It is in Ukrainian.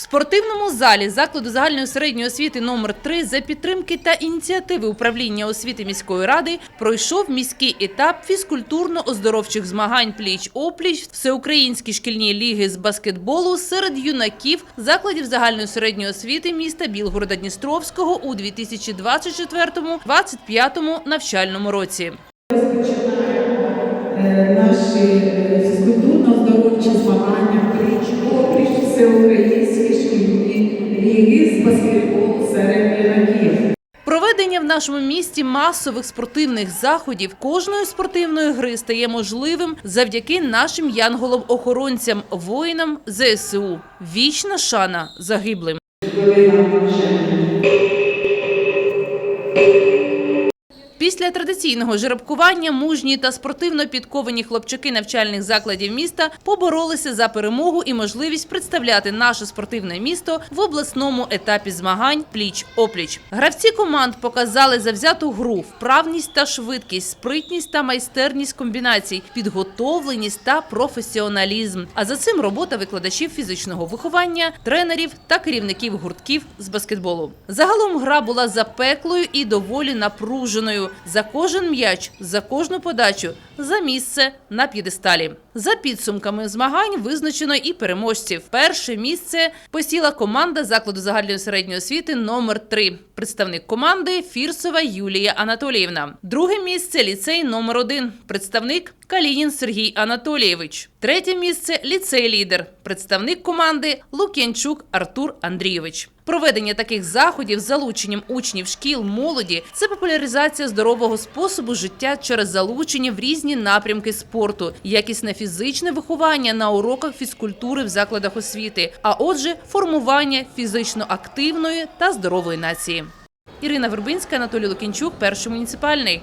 В спортивному залі закладу загальної середньої освіти номер 3 за підтримки та ініціативи управління освіти міської ради пройшов міський етап фізкультурно-оздоровчих змагань пліч-опліч Всеукраїнські шкільні ліги з баскетболу серед юнаків закладів загальної середньої освіти міста Білгорода Дністровського у 2024-2025 навчальному році. Е, наші е, фізкультурно-здоровчі змагання нашому місті масових спортивних заходів кожної спортивної гри стає можливим завдяки нашим янголам-охоронцям, воїнам ЗСУ. Вічна шана загиблим. Після традиційного жеребкування мужні та спортивно підковані хлопчики навчальних закладів міста поборолися за перемогу і можливість представляти наше спортивне місто в обласному етапі змагань пліч-опліч. Гравці команд показали завзяту гру, вправність та швидкість, спритність та майстерність комбінацій, підготовленість та професіоналізм. А за цим робота викладачів фізичного виховання, тренерів та керівників гуртків з баскетболу. Загалом гра була запеклою і доволі напруженою. За кожен м'яч, за кожну подачу, за місце на п'єдесталі. За підсумками змагань визначено і переможців. Перше місце посіла команда закладу загальної середньої освіти номер 3 Представник команди Фірсова Юлія Анатоліївна. Друге місце ліцей номер 1 Представник Калінін Сергій Анатолійович. Третє місце ліцей лідер. Представник команди Лук'янчук Артур Андрійович. Проведення таких заходів з залученням учнів шкіл молоді це популяризація здорового способу життя через залучення в різні напрямки спорту, якісне фізичне виховання на уроках фізкультури в закладах освіти, а отже, формування фізично активної та здорової нації. Ірина Вербинська, Анатолій Лукінчук, перший муніципальний.